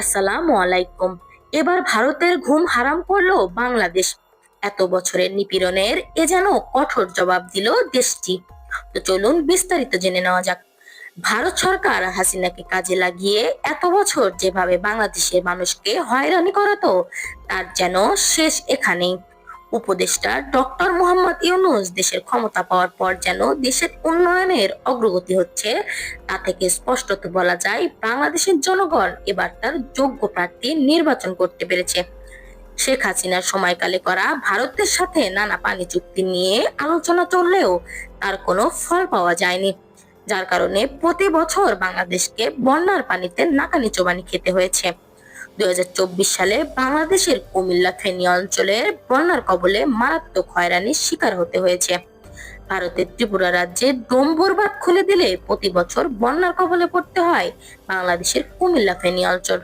আসসালামু আলাইকুম। এবার ভারতের ঘুম হারাম করল বাংলাদেশ। এত বছরের নিপীড়নের এ যেন কঠোর জবাব দিল দেশটি। তো চলুন বিস্তারিত জেনে নেওয়া যাক। ভারত সরকার হাসিনাকে কাজে লাগিয়ে এত বছর যেভাবে বাংলাদেশের মানুষকে হয়রানি করাতো, তার যেন শেষ এখানেই। উপদেষ্টা ডক্টর মোহাম্মদ ইউনুস দেশের ক্ষমতা পাওয়ার পর যেন দেশের উন্নয়নের অগ্রগতি হচ্ছে, তা থেকে স্পষ্টত বলা যায় বাংলাদেশের জনগণ এবার তার যোগ্য প্রার্থী নির্বাচন করতে পেরেছে। শেখ হাসিনার সময়কালে করা ভারতের সাথে নানা পানি চুক্তি নিয়ে আলোচনা চললেও তার কোনো ফল পাওয়া যায়নি, যার কারণে প্রতি বছর বাংলাদেশকে বন্যার পানিতে নাকানি চোবানি খেতে হয়েছে। দুই সালে বাংলাদেশের কুমিল্লা ফেনী অঞ্চলের বন্যার কবলে মারাত্মক হয়রানির শিকার হতে হয়েছে। ভারতের ত্রিপুরা রাজ্যে ডোম্বর বাঁধ খুলে দিলে প্রতি বছর বন্যার কবলে পড়তে হয় বাংলাদেশের কুমিল্লা ফেনী অঞ্চল।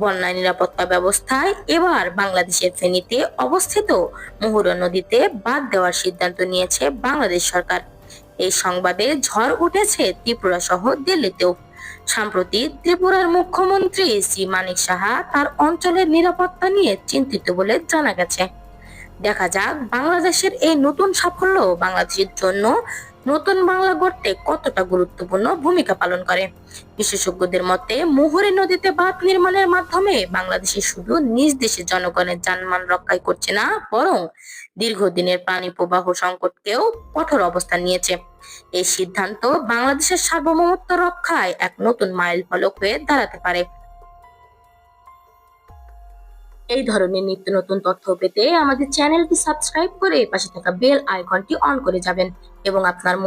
বন্যা নিরাপত্তা ব্যবস্থায় এবার বাংলাদেশের ফেনীতে অবস্থিত মহুরা নদীতে বাদ দেওয়ার সিদ্ধান্ত নিয়েছে বাংলাদেশ সরকার। এই সংবাদে ঝড় উঠেছে ত্রিপুরা সহ দিল্লিতেও। সম্প্রতি ত্রিপুরার মুখ্যমন্ত্রী শ্রী মানিক সাহা তার অঞ্চলের নিরাপত্তা নিয়ে চিন্তিত বলে জানা গেছে। দেখা যাক বাংলাদেশের এই নতুন সাফল্য বাংলাদেশের জন্য নতুন বাংলা গড়তে কতটা গুরুত্বপূর্ণ ভূমিকা পালন করে? বিশেষজ্ঞদের মতে, মুহুরী নদীতে বাঁধ নির্মাণের মাধ্যমে বাংলাদেশে শুধু নিজ দেশের জনগণের জানমান রক্ষাই করছে না, বরং দীর্ঘদিনের পানি প্রবাহ সংকটকেও কঠোর অবস্থান নিয়েছে। এই সিদ্ধান্ত বাংলাদেশের সার্বভৌমত্ব রক্ষায় এক নতুন মাইল ফলক হয়ে দাঁড়াতে পারে। এই ধরনের নিত্য নতুন তথ্য পেতে আমাদের চ্যানেলটি সাবস্ক্রাইব করে পাশে থাকা বেল আইকনটি অন করে যাবেন এবং আপনার